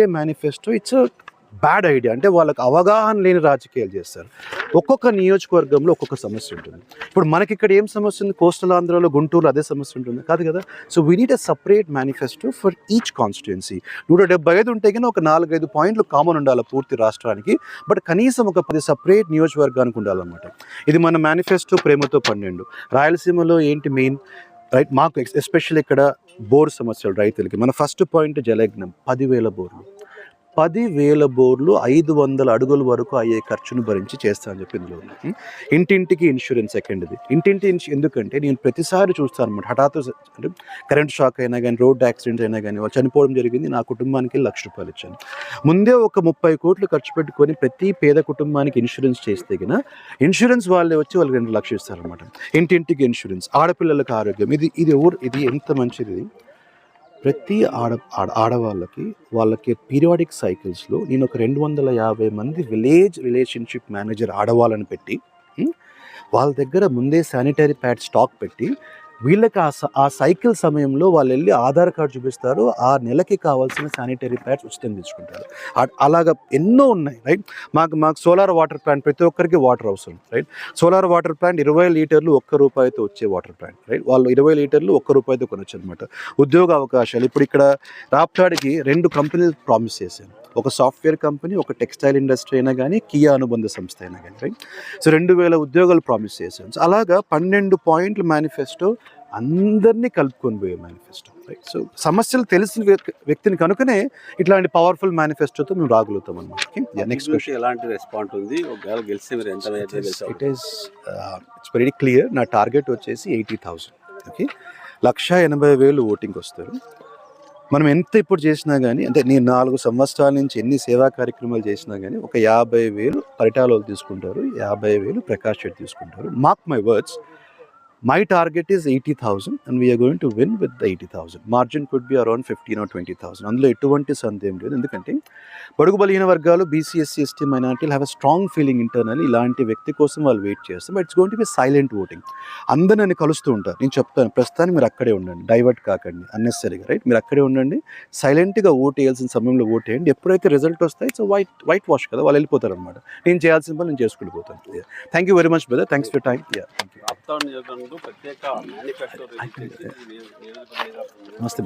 Manifesto it's bad idea అంటే వాళ్ళకి అవగాహన లేని రాజకీయాలు చేస్తారు. ఒక్కొక్క నియోజకవర్గంలో ఒక్కొక్క సమస్య ఉంటుంది. ఇప్పుడు మనకి ఇక్కడ ఏం సమస్య ఉంది? కోస్టల్ ఆంధ్రాలో గుంటూరులో అదే సమస్య ఉంటుంది. కాదు కదా? So we need a separate manifesto for each constituency నూట డెబ్బై ఐదు ఉంటే కానీ ఒక నాలుగైదు పాయింట్లు కామన్ ఉండాలి పూర్తి రాష్ట్రానికి. బట్ కనీసం ఒక పది సపరేట్ నియోజకవర్గానికి ఉండాలన్నమాట. ఇది మన మేనిఫెస్టో ప్రేమతో పన్నెండు. రాయలసీమలో ఏంటి మెయిన్ రైట్ మాకు ఎస్పెషల్ ఇక్కడ బోర్ సమస్యలు రైతులకి. మన ఫస్ట్ పాయింట్ జలయజ్ఞం పదివేల బోర్లు. పదివేల బోర్లు ఐదు వందల అడుగుల వరకు అయ్యే ఖర్చును భరించి చేస్తానని చెప్పి ఇందులో ఇంటింటికి ఇన్సూరెన్స్ సెకండ్ది ఇంటింటి ఎందుకంటే నేను ప్రతిసారి చూస్తాను అనమాట హఠాత్తు అంటే కరెంట్ షాక్ అయినా కానీ రోడ్ యాక్సిడెంట్ అయినా కానీ వాళ్ళు చనిపోవడం జరిగింది నా కుటుంబానికి లక్ష రూపాయలు ఇచ్చాను. ముందే ఒక ముప్పై కోట్లు ఖర్చు పెట్టుకొని ప్రతి పేద కుటుంబానికి ఇన్సూరెన్స్ చేస్తే గిన ఇన్సూరెన్స్ వాళ్ళే వచ్చి వాళ్ళు రెండు లక్షలు ఇస్తారనమాట ఇంటింటికి ఇన్సూరెన్స్ ఆడపిల్లలకు ఆరోగ్యం. ఇది ఇది ఊరు ఇది ఎంత మంచిది? ప్రతి ఆడ ఆడ ఆడవాళ్ళకి వాళ్ళకి పీరియాడిక్ సైకిల్స్లో నేను ఒక రెండు వందల యాభై మంది విలేజ్ రిలేషన్షిప్ మేనేజర్ ఆడవాళ్ళని పెట్టి వాళ్ళ దగ్గర ముందే శానిటరీ ప్యాడ్ స్టాక్ పెట్టి వీళ్ళకి ఆ స- ఆ సైకిల్ సమయంలో వాళ్ళు వెళ్ళి ఆధార్ కార్డు చూపిస్తారు. ఆ నెలకి కావాల్సిన శానిటరీ ప్యాడ్స్ ఉచితంగా తీసుకుంటారు. అలాగ అలాగా ఎన్నో ఉన్నాయి రైట్? మాకు మాకు సోలార్ వాటర్ ప్లాంట్ ప్రతి ఒక్కరికి వాటర్ అవసరం రైట్? సోలార్ వాటర్ ప్లాంట్ ఇరవై లీటర్లు ఒక్క రూపాయితో వచ్చే వాటర్ ప్లాంట్ రైట్? వాళ్ళు ఇరవై లీటర్లు ఒక్క రూపాయితో కొనొచ్చు అనమాట ఉద్యోగ అవకాశాలు. ఇప్పుడు ఇక్కడ రాప్తాడికి రెండు కంపెనీలు ప్రామిస్ చేశాను ఒక సాఫ్ట్వేర్ కంపెనీ ఒక టెక్స్టైల్ ఇండస్ట్రీ అయినా కానీ కియా అనుబంధ సంస్థ అయినా కానీ రైట్ సో రెండు వేల ఉద్యోగాలు ప్రామిస్ చేశాను సో అలాగా పన్నెండు పాయింట్లు మేనిఫెస్టో అందరినీ కలుపుకొని పోయే మేనిఫెస్టో రైట్ సో సమస్యలు తెలిసిన వ్యక్- వ్యక్తిని కనుకనే ఇట్లాంటి పవర్ఫుల్ మేనిఫెస్టోతో మేము రాగలుగుతాం అనమాట నెక్స్ట్ క్వశ్చన్ ఎలాంటి రెస్పాండ్ ఉంది? It is it's very clear నా టార్గెట్ వచ్చేసి ఎయిటీ థౌసండ్ ఓకే లక్ష ఎనభై వేలు ఓటింగ్ వస్తారు. మనం ఎంత ఇప్పుడు చేసినా కానీ అంటే నేను నాలుగు సంవత్సరాల నుంచి ఎన్ని సేవా కార్యక్రమాలు చేసినా కానీ ఒక యాభై వేలు పరిటాలు తీసుకుంటారు యాభై వేలు ప్రకాష్ రెడ్డి తీసుకుంటారు. Mark my words my target is eighty thousand and we're going to win with eighty thousand margin could be around fifteen or twenty thousand అందులో ఎటువంటి సందేహం లేదు. ఎందుకంటే బడుగు బలహీన వర్గాలు బీసీఎస్సీ ఎస్టీ మైనార్టీలు have a strong feeling internal ఇలాంటి వ్యక్తి కోసం వాళ్ళు వెయిట్ చేస్తారు. But it's going to be silent voting అందరూ నన్ను కలుస్తూ ఉంటారు. నేను చెప్తాను ప్రస్తుతానికి మీరు అక్కడే ఉండండి. డైవర్ట్ కాకండి. అన్నెసరీగా రైట్ మీరు అక్కడే ఉండండి. సైలెంట్గా ఓట్ వేయాల్సిన సమయంలో ఓట్ వేయండి ఎప్పుడైతే రిజల్ట్ వస్తాయి సో వైట్ వైట్ వాష్ కదా వాళ్ళు వెళ్ళిపోతారు అనమాట నేను చేయాల్సిన పని నేను చేసుకుంటూ పోతాను. Thank you very much brother thanks for time yeah thank you నియోజకవర్గంలో ప్రత్యేక మేనిఫెస్టో నమస్తే